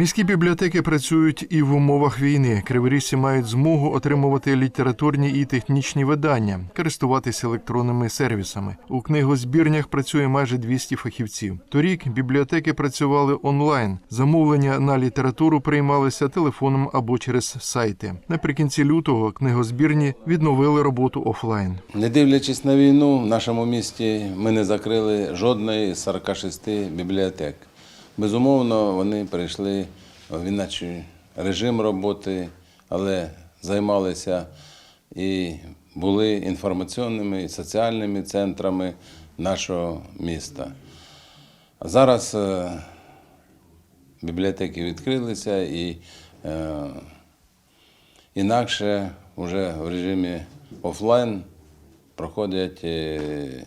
Міські бібліотеки працюють і в умовах війни. Криворіжці мають змогу отримувати літературні і технічні видання, користуватися електронними сервісами. У книгозбірнях працює майже 200 фахівців. Торік бібліотеки працювали онлайн. Замовлення на літературу приймалися телефоном або через сайти. Наприкінці лютого книгозбірні відновили роботу офлайн. Не дивлячись на війну, в нашому місті ми не закрили жодної з 46 бібліотек. Безумовно, вони перейшли в іначий режим роботи, але займалися і були інформаційними і соціальними центрами нашого міста. Зараз е, бібліотеки відкрилися і е, інакше вже в режимі офлайн проходять е,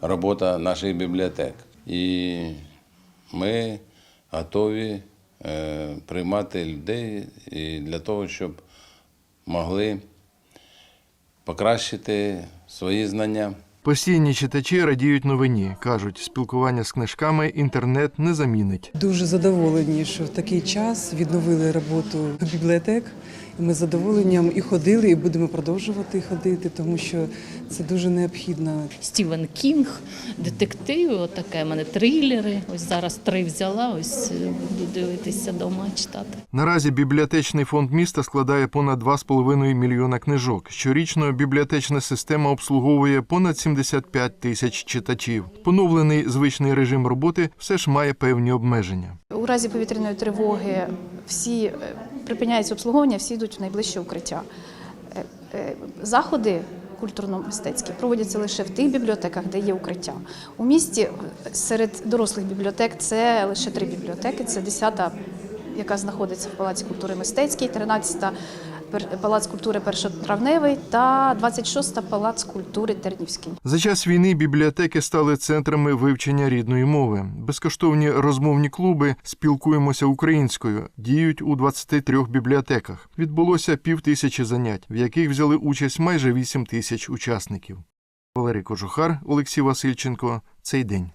робота наших бібліотек. І ми готові е, приймати людей і для того, щоб могли покращити свої знання. Постійні читачі радіють новині. кажуть, спілкування з книжками інтернет не замінить. Дуже задоволені, що в такий час відновили роботу бібліотек. І Ми з задоволенням і ходили, і будемо продовжувати ходити, тому що це дуже необхідно. Стівен Кінг, детективи, отаке в мене трилери. Ось зараз три взяла, ось е, буду дивитися вдома читати. Наразі бібліотечний фонд міста складає понад 2,5 мільйона книжок. Щорічно бібліотечна система обслуговує понад 75 тисяч читачів. Поновлений звичний режим роботи все ж має певні обмеження. У разі повітряної тривоги всі е, припиняється обслуговування, всі йдуть в найближче укриття. Е, е, Заходи культурно-мистецькі проводяться лише в тих бібліотеках, де є укриття. У місті е, серед дорослих бібліотек це лише три бібліотеки. Це 10-та, яка знаходиться в Палаці культури мистецькій, 13-та пер- Палац культури першотравневий та 26-та Палац культури Тернівський. За час війни бібліотеки стали центрами вивчення рідної мови. Безкоштовні розмовні клуби спілкуємося українською. Діють у 23 бібліотеках. Відбулося пів тисячі занять, в яких взяли участь майже 8 тисяч учасників. Валерій Кожухар, Олексій Васильченко. Цей день.